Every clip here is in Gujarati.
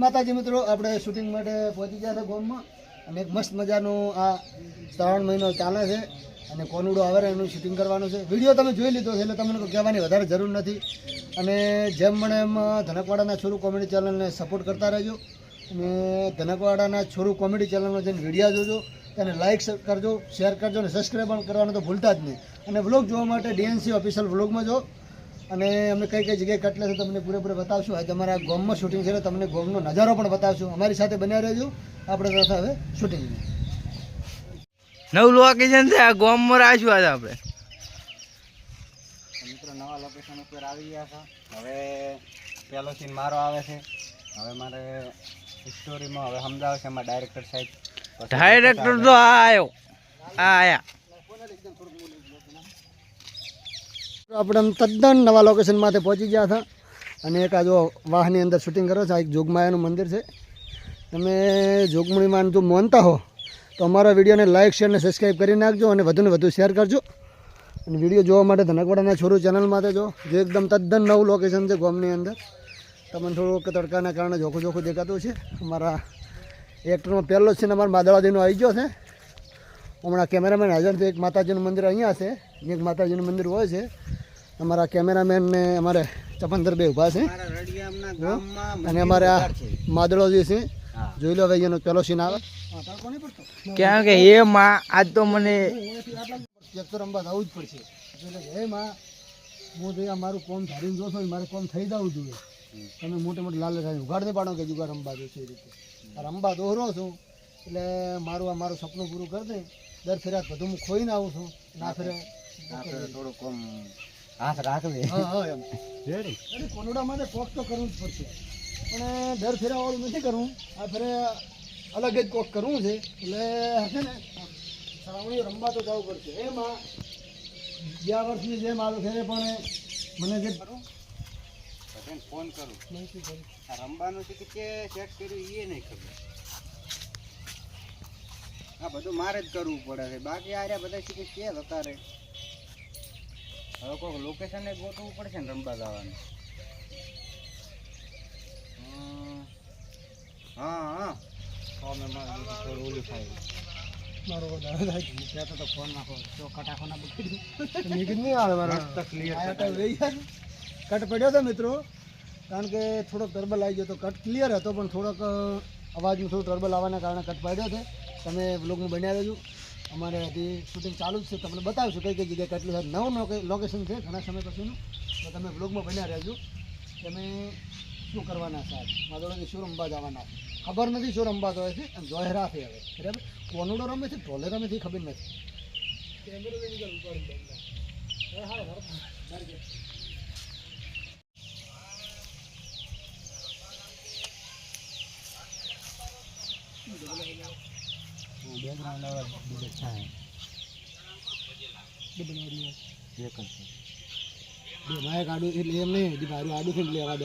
માતાજી મિત્રો, આપણે શૂટિંગ માટે પહોંચી ગયા હતા ગોમમાં. અને એક મસ્ત મજાનું આ શ્રાવણ મહિનો ચાલે છે અને કોનુડો આવે એનું શૂટિંગ કરવાનું છે. વીડિયો તમે જોઈ લીધો છે એટલે તમને કહેવાની વધારે જરૂર નથી. અને જેમ મને એમ ધનકવાડાના છોરું કોમેડી ચેનલને સપોર્ટ કરતા રહેજો. અને ધનકવાડાના છોરું કોમેડી ચેનલમાં જઈને વિડીયા જોજો. તેને લાઇક કરજો શેર કરજો અને સબસ્ક્રાઈબ પણ કરવાનું તો ભૂલતા જ નહીં. અને વ્લોગ જોવા માટે ડીએનસી ઓફિશિયલ વ્લોગમાં જો. અને અમે કઈ કઈ જગ્યાએ કટલે છે તમને પૂરેપૂરે બતાવશું. આજે અમારા ગોમમાં શૂટિંગ છે તમને ગોમનો નજારો પણ બતાવશું. અમારી સાથે બન્યા રહેજો. આપણે સાથે હવે શૂટિંગ નવું લોકેશન છે આ ગોમમાં રાખ્યું આજે આપણે. મિત્રો નવા લોકેશન ઉપર આવી ગયા છે. હવે પહેલો સીન મારો આવે છે. હવે મારે સ્ટોરીમાં હવે સમજાવશે અમારા એમાં ડાયરેક્ટર સાહેબ. ડાયરેક્ટર તો આ આવ્યો. આ આયા. આપણે તદ્દન નવા લોકેશન માટે પહોંચી ગયા હતા. અને એક આ જો વાહની અંદર શૂટિંગ કરો છો, આ એક જોગમાયાનું મંદિર છે. તમે જોગમણીમાં જો માનતા હો, તો અમારા વિડીયોને લાઇક શેર અને સબસ્ક્રાઈબ કરી નાખજો અને વધુને વધુ શેર કરજો. અને વીડિયો જોવા માટે ધનકવાડાના છોરું માટે જો, જે એકદમ તદ્દન નવું લોકેશન છે ગોમની અંદર. તમને થોડુંક તડકાના કારણે જોખું જોખું દેખાતું છે અમારા એક્ટરમાં પહેલો છે ને અમારા માદળાજીનો આવી ગયો છે. હમણાં કેમેરામેન હાજર છે. એક માતાજીનું મંદિર અહીંયા છે. એક માતાજીનું મંદિર હોય છે. અમારા કેમેરામેન ને અમારે ચપંદર બે ઊભા છે. મારા રડિયામના ગામમાં અને અમારે આ માદળો જે છે જોઈ લો ભાઈ એનો પેલો સીન આવે. કેમ કે હે માં આજ તો મને એક અંબા રમવા જવું જ પડશે. એટલે હે માં હું તો મારું કોમ ધારીને જોશો ને મારે કોમ થઈ જવું જોઈએ. તમે મોટી મોટી લાલ થાય ઉઘાડ નહીં પાડો કે જુગાર રમવા દો છે એ રીતે. આ રમવા દોરો છું એટલે મારું આ મારું સપનું પૂરું કરી દે. દર ફેરા બધું હું ખોઈને આવું છું. ના ફેરે. થોડુંક આમ હાથ રાખવી હા હા એમ. અરે કોનુડા માટે કોક તો કરવું જ પડશે. પણ દર ફેરાવાળું નથી કરવું. આ ફેરે અલગ જ કોક કરવું છે. એટલે હશે ને શ્રાવણીઓ રમવા તો જવું પડશે. એમાં ગયા વર્ષની જેમ આ ફેરે પણ મને જે બધાને ફોન કરું. આ રમવાનું છે કે ચેક કર્યું એ નહીં ખબર. આ બધું મારે જ કરવું પડે છે. બાકી આ બધા શીખે કે અત્યારે હવે કોઈક લોકેશન ને ગોઠવવું પડશે ને રમવા જવાનું. હા હા. કટ પડ્યો હતો મિત્રો. કારણ કે થોડોક ટર્બલ આવી ગયો તો કટ ક્લિયર હતો પણ થોડોક અ, અવાજનું થોડું ટર્બલ આવવાના કારણે કટ પડ્યો છે. તમે બ્લોગમાં બન્યા રહેજો અમારે હજી શૂટિંગ ચાલુ જ છે. તમને બતાવીશું કઈ કઈ જગ્યાએ કેટલું છે નવું લોકેશન છે ઘણા સમય પછીનું. તો તમે બ્લોગમાં બન્યા રહેજો. તમે શું કરવાના છે આજ માધોડાથી શું રમવા જવાના છે. ખબર નથી શું રમવા જોઈએ છે. અને જોહેરા છે હવે. બરાબર? કોનોડો રમે છે, ઢોલે રમે છે ખબર નથી. બેકગ્રાઉન્ડ અવાજ બીજો થાય એક જ છે બે માયક આડું એટલે એમ નહીં હજી મારું આડું છે એટલે અવાજ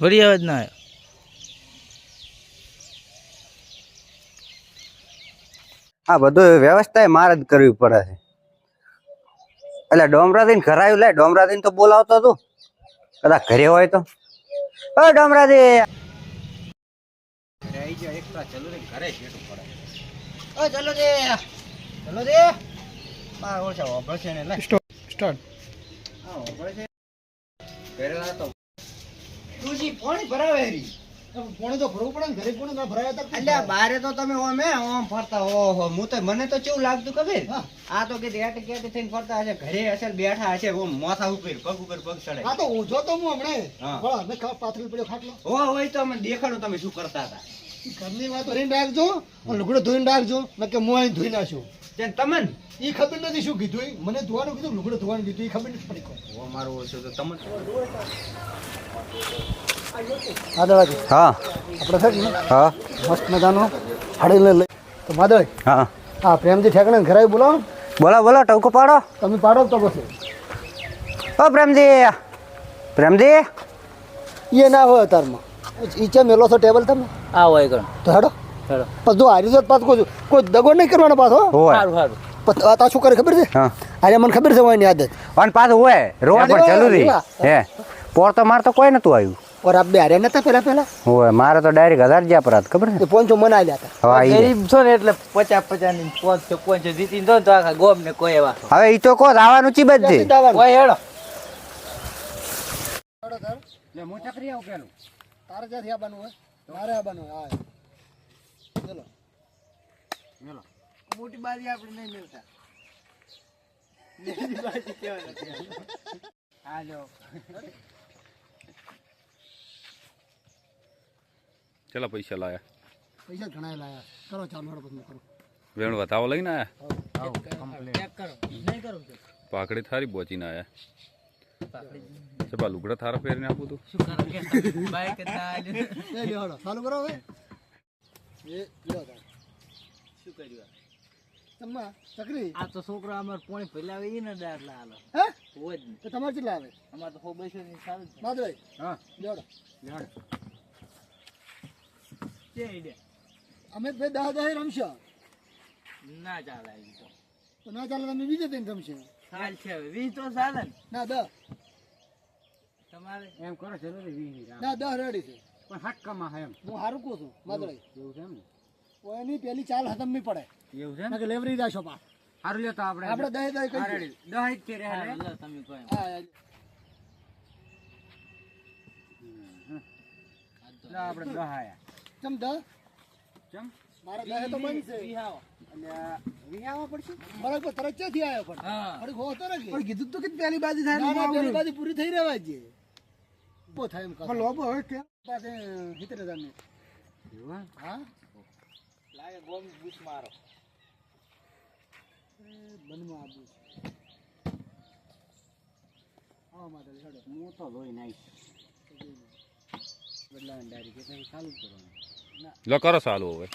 ફરી ના આવ્યો. આ બધું વ્યવસ્થા મારે જ કરવી પડે છે. એટલે ડોમરાથી ઘર આવ્યું લે ડોમરાથી તો બોલાવતો તું કદાચ ઘરે હોય તો. ઓ ડોમરાદી ઘરે આવી જાય એકલા ચલો રે ઘરે જેટલું પડે. ઓ ચલો દે ચલો દે બા ઓછા ઓભળ છે ને લે. સ્ટાર્ટ. હા ઓભળ છે. ઘરે લાતો તુજી પાણી ભરાવે રી પોણી તો ભરવું પડે ને ઘરે પોણી ના ભરાયા હતા અલ્યા બારે તો તમે ઓમ હે ઓમ ફરતા ઓહો હું. તો મને તો કેવું લાગતું ખબર? હા. આ તો કે કેટ થઈને ફરતા હશે? ઘરે હશે બેઠા હશે ઓમ માથા ઉપર પગ ઉપર પગ ચડે તો ઊંઝો તો હું હમણે. હા. બળા પાથરી પડ્યો ખાટલો. હો હોય તો મને દેખાડો તમે શું કરતા હતા. ઘરની વાત ભરીને રાખજો અને લુગડો ધોઈને રાખજો મેં કે હું અહીં ધોઈ નાખ્યો ત્યાં તમન એ ખબર નથી શું કીધું એ મને ધોવાનું કીધું લુગડો ધોવાનું કીધું એ ખબર નથી પડી કોઈ. ઓ મારું ઓછું તો તમને. હા હા. આપણે છે ને હા. મસ્ત મજાનું હાડીને લઈ તો માધવ હા. હા પ્રેમજી ઠેકણે ઘરે બોલાવો. બોલા બોલા ટવકો પાડો. તમે પાડો તો પછી. ઓ પ્રેમજી. પ્રેમજી? એ ના હોય અતારમાં ઈચે મેલો છો ટેબલ તમે? આ હોય ગણ. તો હેડો. હેડો. પછી જો હારી જો પાછો કોઈ કોઈ દગો નહીં કરવાનો પાછો સારું સારું આ શું કરે ખબર છે? અરે મને ખબર છે હોયની આદત. અને પાછું હોય. રોવા પણ જરૂરી. હે. પોર તો માર કોઈ નતું આવ્યું. ઓર મારે તો ડાયરેક્ટ હજાર જ્યાં ખબર છે? પોંચો મને આવ્યા હતા. એટલે પચાસ પચાસની કો આવવાનું ચી બધી? કોઈ હેડો. લે તારે ક્યાંથી આવવાનું હોય? મારે આવવાનું હોય હા. ચલો. મોટી બાજી આપણે નહીં મિલતા. હાલો ચલા પૈસા લાયા? પૈસા ઘણા લાયા. કરો ચાલુ હળો પછી કરો. વેણ વધાવો લઈને આયા? ચેક કરો. નહીં કરો. પાકડી થારી બોચીને આયા. ચપા લુગડા થારા પહેરીને આપું તું. શું કરો કે? બાઈક ના આલ્યું. એ લ્યો હળો ચાલુ કરો હવે. એ લ્યો તાર. શું કર્યું તમા ચકરી? આ તો છોકરો અમાર પોણી ભલાવે ઈ ને દાર લાલો હે? હોય જ નહીં તો તમારે કેટલા આવે? અમાર તો હો બેસો ની સારું જ માધભાઈ હા. લ્યો છે ઈડે. અમે બે દહ દહ રમશો. ના ચાલે તો. ના ચાલે તમે બીજે ત્રણ રમશો. ચાલ છે હવે. વીસ તો ચાલે ના દહ. તમારે? એમ કરો ચલો ના દહ રેડી છે. પણ હક્કામાં હે એમ. હું સારું કહું છું માધભાઈ એવું છે એમ ને? એની પેલી ચાલ હતમ પડે. એવું છે ના લેવરી જાશો પા સારું લ્યો આપણે આપણે દહે દહે કહી દઈએ. જ છે રે હા, લો. તમે કહો હા હા. આપણે દહ ચમ દહ? ચમ? મારા દહે તો બનશે વિહાવો. વિહાવા પડશે? તરત ક્યાંથી આવ્યો પણ. હા. અરે હોતો ને કે? પણ કીધું તો કે પેલી બાજુ થાય બાજુ પૂરી થઈ રહેવા જ ઊભો થાય એમ કહો. લોબો હવે કે? પાસે હિતરે જાને હા? લાગે ગોમ બૂસ મારો. એ બનમાં આબુ આવા માટે છોડો હું તો લોહી નાખીશ. બદલાવાની ડાયરી કે ચાલુ જ કરવાનું. લો કરો ચાલુ હવે.